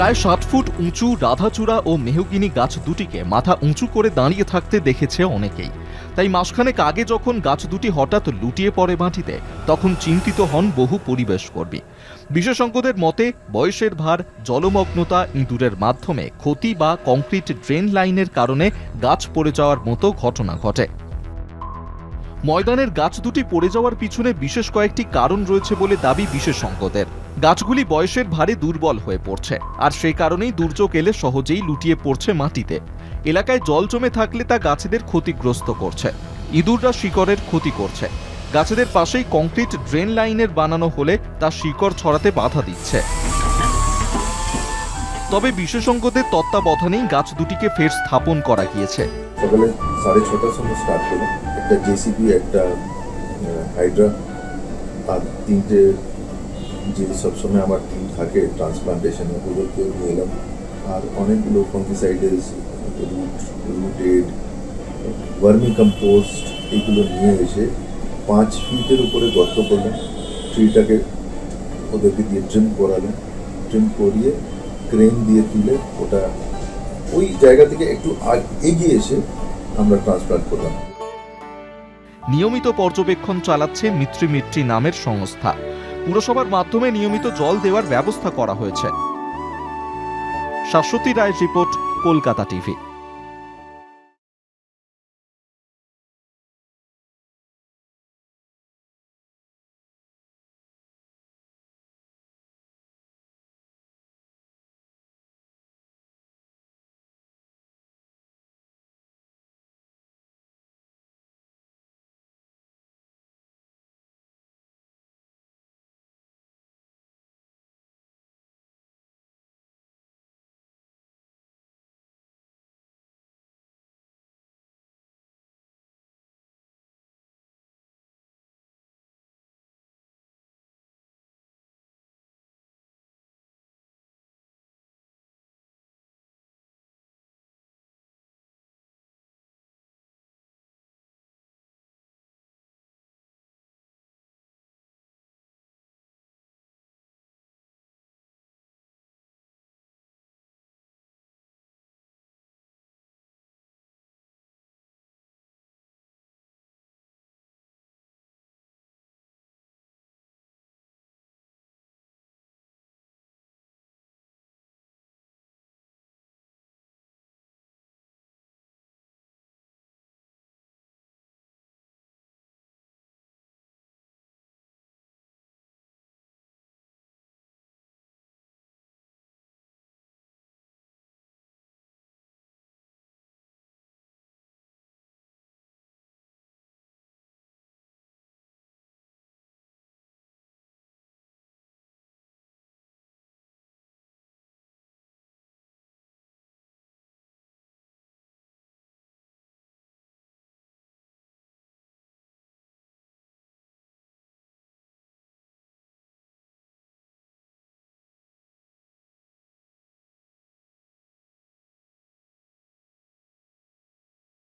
প্রায় ষাট ফুট উঁচু রাধাচূড়া ও মেহগিনি গাছ দুটিকে মাথা উঁচু করে দাঁড়িয়ে থাকতে দেখেছে অনেকেই। তাই মাসখানেক আগে যখন গাছ দুটি হঠাৎ লুটিয়ে পড়ে মাটিতে, তখন চিন্তিত হন বহু পরিবেশ পরিবেশকর্মী। বিশেষজ্ঞদের মতে, বয়সের ভার, জলমগ্নতা ইঁদুরের মাধ্যমে ক্ষতি বা কংক্রিট ড্রেন লাইনের কারণে গাছ পড়ে যাওয়ার মতো ঘটনা ঘটে। ময়দানের গাছ দুটি পড়ে যাওয়ার পিছনে বিশেষ কয়েকটি কারণ রয়েছে বলে দাবি বিশেষজ্ঞদের। গাছগুলি বয়সের ভারে দুর্বল হয়ে পড়ছে, আর সেই কারণেই দুর্যোগ এলে সহজেই লুটিয়ে পড়ছে মাটিতে। এলাকায় জল জমে থাকলে তা গাছেদের ক্ষতিগ্রস্ত করছে। ইঁদুররা শিকড়ের ক্ষতি করছে। গাছেদের পাশেই কংক্রিট ড্রেন লাইনের বানানো হলে তা শিকড় ছড়াতে বাধা দিচ্ছে। তবে বিশেষজ্ঞদের তত্ত্বাবধানেই গাছ দুটিকে ফের স্থাপন করা গিয়েছে। একটা জেসিবি একটা হাইড্রা আর তিনটে যে সবসময় আমার টিম থাকে ট্রান্সপ্লান্টেশনে ওদেরকে নিয়ে এলাম। আর অনেকগুলো fungicides root rooted vermicompost এগুলো নিয়ে এসে পাঁচ ফিটের উপরে গর্ত করলাম ট্রিটাকে ওদেরকে দিয়ে ট্রিম করালাম ট্রিম করিয়ে ক্রেন দিয়ে তুলে ওটা ওই জায়গা থেকে একটু এগিয়ে এসে আমরা ট্রান্সপ্লান্ট করলাম। নিয়মিত পর্যবেক্ষণ চালাচ্ছে মিত্রি মিত্রি নামের সংস্থা। পুরসভার মাধ্যমে নিয়মিত জল দেওয়ার ব্যবস্থা করা হয়েছে। শাশ্বতী রায়ের রিপোর্ট কলকাতা টিভি।